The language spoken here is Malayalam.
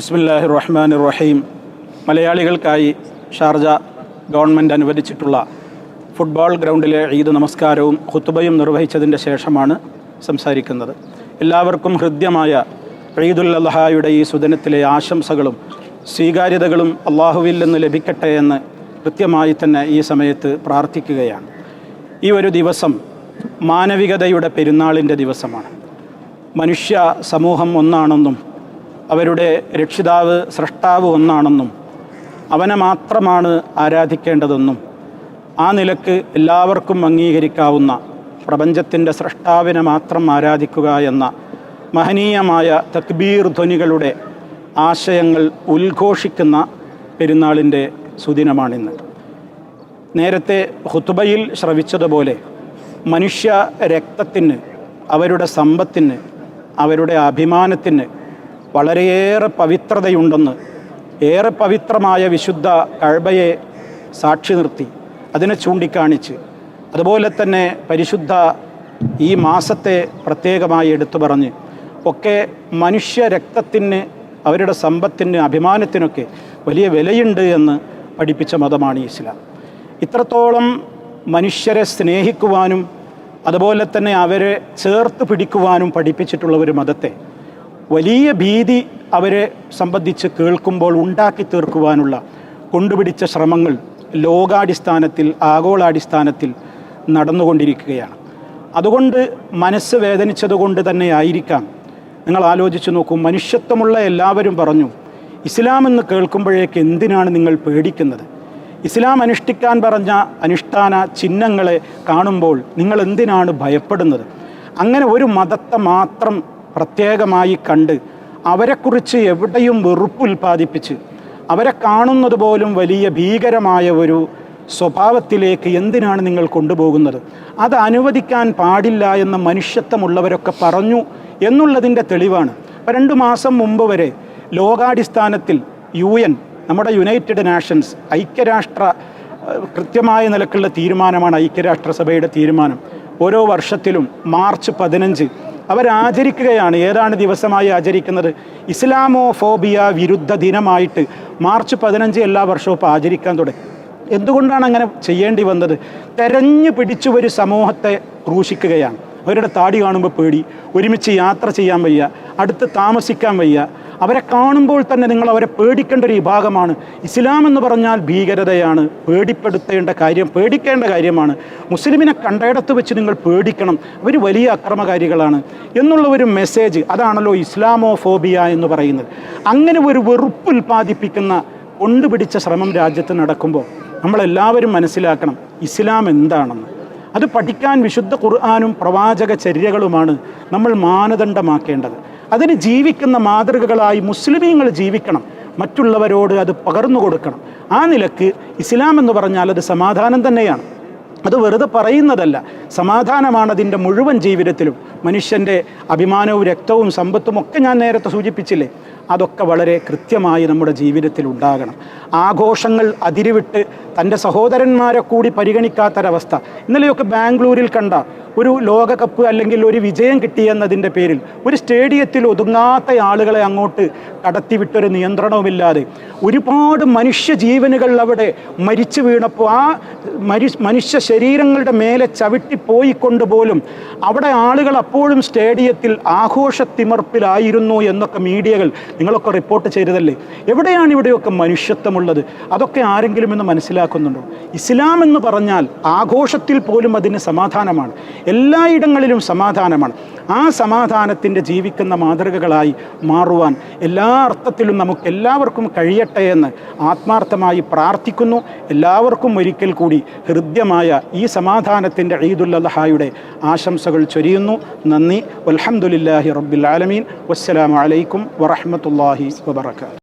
ബിസ്മില്ലാഹി റഹ്മാൻ റഹീം മലയാളികൾക്കായി ഷാർജ ഗവൺമെന്റ് അനുവദിച്ചിട്ടുള്ള ഫുട്ബോൾ ഗ്രൗണ്ടിലെ ഈദ് നമസ്കാരവും ഖുത്തുബയും നിർവഹിച്ചതിന്റെ ശേഷമാണ് സംസാരിക്കുന്നത്. എല്ലാവർക്കും ഹൃദ്യമായ ഈദുൽ അദ്ഹായുടെ ഈ സുദിനത്തിലെ ആശംസകളും സ്വീകാര്യതകളും അള്ളാഹുവിൽ നിന്ന് ലഭിക്കട്ടെ എന്ന് കൃത്യമായി തന്നെ ഈ സമയത്ത് പ്രാർത്ഥിക്കുകയാണ്. ഈ ഒരു ദിവസം മാനവികതയുടെ പെരുന്നാളിന്റെ ദിവസമാണ്. മനുഷ്യ സമൂഹം ഒന്നാണെന്നും അവരുടെ രക്ഷിതാവ് സൃഷ്ടാവ് ഒന്നാണെന്നും അവനെ മാത്രമാണ് ആരാധിക്കേണ്ടതെന്നും ആ നിലയ്ക്ക് എല്ലാവർക്കും അംഗീകരിക്കാവുന്ന പ്രപഞ്ചത്തിന്റെ സൃഷ്ടാവിനെ മാത്രം ആരാധിക്കുക എന്ന മഹനീയമായ തക്ബീർ ധ്വനികളുടെ ആശയങ്ങൾ ഉദ്ഘോഷിക്കുന്ന പെരുന്നാളിന്റെ സുദിനമാണിന്ന്. നേരത്തെ ഹുത്തുബയിൽ ശ്രവിച്ചതുപോലെ മനുഷ്യ രക്തത്തിന് അവരുടെ സമ്പത്തിന് അവരുടെ അഭിമാനത്തിന് വളരെയേറെ പവിത്രതയുണ്ടെന്ന് ഏറെ പവിത്രമായ വിശുദ്ധ കഴബയെ സാക്ഷി നിർത്തി അതിനെ ചൂണ്ടിക്കാണിച്ച്. അതുപോലെ തന്നെ പരിശുദ്ധ ഈ മാസത്തെ പ്രത്യേകമായി എടുത്തു പറഞ്ഞ് ഒക്കെ മനുഷ്യ രക്തത്തിന് അവരുടെ സമ്പത്തിന് അഭിമാനത്തിനൊക്കെ വലിയ വിലയുണ്ട് എന്ന് പഠിപ്പിച്ച മതമാണ് ഇസ്ലാം. ഇത്രത്തോളം മനുഷ്യരെ സ്നേഹിക്കുവാനും അതുപോലെ തന്നെ അവരെ ചേർത്ത് പിടിക്കുവാനും പഠിപ്പിച്ചിട്ടുള്ള ഒരു മതത്തെ വലിയ ഭീതി അവരെ സംബന്ധിച്ച് കേൾക്കുമ്പോൾ ഉണ്ടാക്കി തീർക്കുവാനുള്ള കൊണ്ടുപിടിച്ച ശ്രമങ്ങൾ ലോകാടിസ്ഥാനത്തിൽ ആഗോളാടിസ്ഥാനത്തിൽ നടന്നുകൊണ്ടിരിക്കുകയാണ്. അതുകൊണ്ട് മനസ്സ് വേദനിച്ചതുകൊണ്ട് തന്നെ ആയിരിക്കാം. നിങ്ങൾ ആലോചിച്ച് നോക്കൂ മനുഷ്യത്വമുള്ള എല്ലാവരും പറഞ്ഞു ഇസ്ലാം എന്ന് കേൾക്കുമ്പോഴേക്ക് എന്തിനാണ് നിങ്ങൾ പേടിക്കുന്നത്? ഇസ്ലാം അനുഷ്ഠിക്കാൻ പറഞ്ഞ അനുഷ്ഠാന ചിഹ്നങ്ങളെ കാണുമ്പോൾ നിങ്ങൾ എന്തിനാണ് ഭയപ്പെടുന്നത്? അങ്ങനെ ഒരു മതത്തെ മാത്രം പ്രത്യേകമായി കണ്ട് അവരെക്കുറിച്ച് എവിടെയും വെറുപ്പ് ഉൽപ്പാദിപ്പിച്ച് അവരെ കാണുന്നത് പോലും വലിയ ഭീകരമായ ഒരു സ്വഭാവത്തിലേക്ക് എന്തിനാണ് നിങ്ങൾ കൊണ്ടുപോകുന്നത്? അത് അനുവദിക്കാൻ പാടില്ല എന്ന് മനുഷ്യത്വമുള്ളവരൊക്കെ പറഞ്ഞു എന്നുള്ളതിന്റെ തെളിവാണ്. അപ്പോൾ രണ്ട് മാസം മുമ്പ് വരെ ലോകാടിസ്ഥാനത്തിൽ യു എൻ നമ്മുടെ യുണൈറ്റഡ് നാഷൻസ് ഐക്യരാഷ്ട്ര കൃത്യമായ നിലക്കുള്ള തീരുമാനമാണ് ഐക്യരാഷ്ട്രസഭയുടെ തീരുമാനം. ഓരോ വർഷത്തിലും മാർച്ച് പതിനഞ്ച് അവരാചരിക്കുകയാണ്. ഏതാണ് ദിവസമായി ആചരിക്കുന്നത്? ഇസ്ലാമോ ഫോബിയ വിരുദ്ധ ദിനമായിട്ട് മാർച്ച് പതിനഞ്ച് എല്ലാ വർഷവും ഇപ്പോൾ ആചരിക്കാൻ തുടങ്ങി. എന്തുകൊണ്ടാണ് അങ്ങനെ ചെയ്യേണ്ടി വന്നത്? തെരഞ്ഞു പിടിച്ചു ഒരു സമൂഹത്തെ ക്രൂശിക്കുകയാണ്. അവരുടെ താടി കാണുമ്പോൾ പേടി. ഒരുമിച്ച് യാത്ര ചെയ്യാൻ വയ്യ. അടുത്ത് താമസിക്കാൻ വയ്യ. അവരെ കാണുമ്പോൾ തന്നെ നിങ്ങൾ അവരെ പേടിക്കേണ്ട ഒരു വിഭാഗമാണ്. ഇസ്ലാം എന്ന് പറഞ്ഞാൽ ഭീകരതയാണ്. പേടിപ്പെടുത്തേണ്ട കാര്യം പേടിക്കേണ്ട കാര്യമാണ്. മുസ്ലിമിനെ കണ്ടയിടത്ത് വെച്ച് നിങ്ങൾ പേടിക്കണം. അവർ വലിയ അക്രമകാരികളാണ്. എന്നുള്ള ഒരു മെസ്സേജ് അതാണല്ലോ ഇസ്ലാമോ ഫോബിയ എന്ന് പറയുന്നത്. അങ്ങനെ ഒരു വെറുപ്പ് ഉൽപ്പാദിപ്പിക്കുന്ന കൊണ്ടുപിടിച്ച ശ്രമം രാജ്യത്ത് നടക്കുമ്പോൾ നമ്മളെല്ലാവരും മനസ്സിലാക്കണം ഇസ്ലാം എന്താണെന്ന്. അത് പഠിക്കാൻ വിശുദ്ധ ഖുർആാനും പ്രവാചക ചര്യകളുമാണ് നമ്മൾ മാനദണ്ഡമാക്കേണ്ടത്. അതിന് ജീവിക്കുന്ന മാതൃകകളായി മുസ്ലിമീങ്ങൾ ജീവിക്കണം. മറ്റുള്ളവരോട് അത് പകർന്നു കൊടുക്കണം. ആ നിലയ്ക്ക് ഇസ്ലാം എന്ന് പറഞ്ഞാൽ അത് സമാധാനം തന്നെയാണ്. അത് വെറുതെ പറയുന്നതല്ല. സമാധാനമാണ് അതിന്റെ മുഴുവൻ ജീവിതത്തിലും. മനുഷ്യന്റെ അഭിമാനവും രക്തവും സമ്പത്തും ഒക്കെ ഞാൻ നേരത്തെ സൂചിപ്പിച്ചില്ലേ? അതൊക്കെ വളരെ കൃത്യമായി നമ്മുടെ ജീവിതത്തിൽ ഉണ്ടാകണം. ആഘോഷങ്ങൾ അതിരുവിട്ട് തന്റെ സഹോദരന്മാരെ കൂടി പരിഗണിക്കാത്തൊരവസ്ഥ. ഇന്നലെയൊക്കെ ബാംഗ്ലൂരിൽ കണ്ട ഒരു ലോകകപ്പ് അല്ലെങ്കിൽ ഒരു വിജയം കിട്ടിയെന്നതിന്റെ പേരിൽ ഒരു സ്റ്റേഡിയത്തിൽ ഒതുങ്ങാത്ത ആളുകളെ അങ്ങോട്ട് കടത്തിവിട്ടൊരു നിയന്ത്രണവുമില്ലാതെ ഒരുപാട് മനുഷ്യ ജീവനുകൾ അവിടെ മരിച്ചു വീണപ്പോൾ ആ മരി മനുഷ്യ ശരീരങ്ങളുടെ മേലെ ചവിട്ടി ചവിട്ടിപ്പോയിക്കൊണ്ട് പോലും അവിടെ ആളുകൾ അപ്പോഴും സ്റ്റേഡിയത്തിൽ ആഘോഷത്തിമർപ്പിലായിരുന്നു എന്നൊക്കെ മീഡിയകൾ നിങ്ങളൊക്കെ റിപ്പോർട്ട് ചെയ്തതല്ലേ? എവിടെയാണ് ഇവിടെയൊക്കെ മനുഷ്യത്വമുള്ളത്? അതൊക്കെ ആരെങ്കിലും ഇന്ന് മനസ്സിലാക്കുന്നുണ്ടോ? ഇസ്ലാം എന്ന് പറഞ്ഞാൽ ആഘോഷത്തിൽ പോലും അതിന് സമാധാനമാണ്. എല്ലായിടങ്ങളിലും സമാധാനമാണ്. ആ സമാധാനത്തിന്റെ ജീവിക്കുന്ന മാതൃകകളായി മാറുവാൻ എല്ലാ അർത്ഥത്തിലും നമുക്ക് എല്ലാവർക്കും കഴിയട്ടെ എന്ന് ആത്മാർത്ഥമായി പ്രാർത്ഥിക്കുന്നു. എല്ലാവർക്കും ഒരിക്കൽ കൂടി ഹൃദ്യമായ ഈ സമാധാനത്തിന്റെ ഈദുൽ അദ്ഹായുടെ ആശംസകൾ ചൊരിയുന്നു. നന്ദി. അലഹമുല്ലാഹി റബ്ബിൽ ആലമീൻ. വസ്സലാമു അലൈക്കും വറഹ്മത്തുള്ളാഹി വബറകാതുഹു.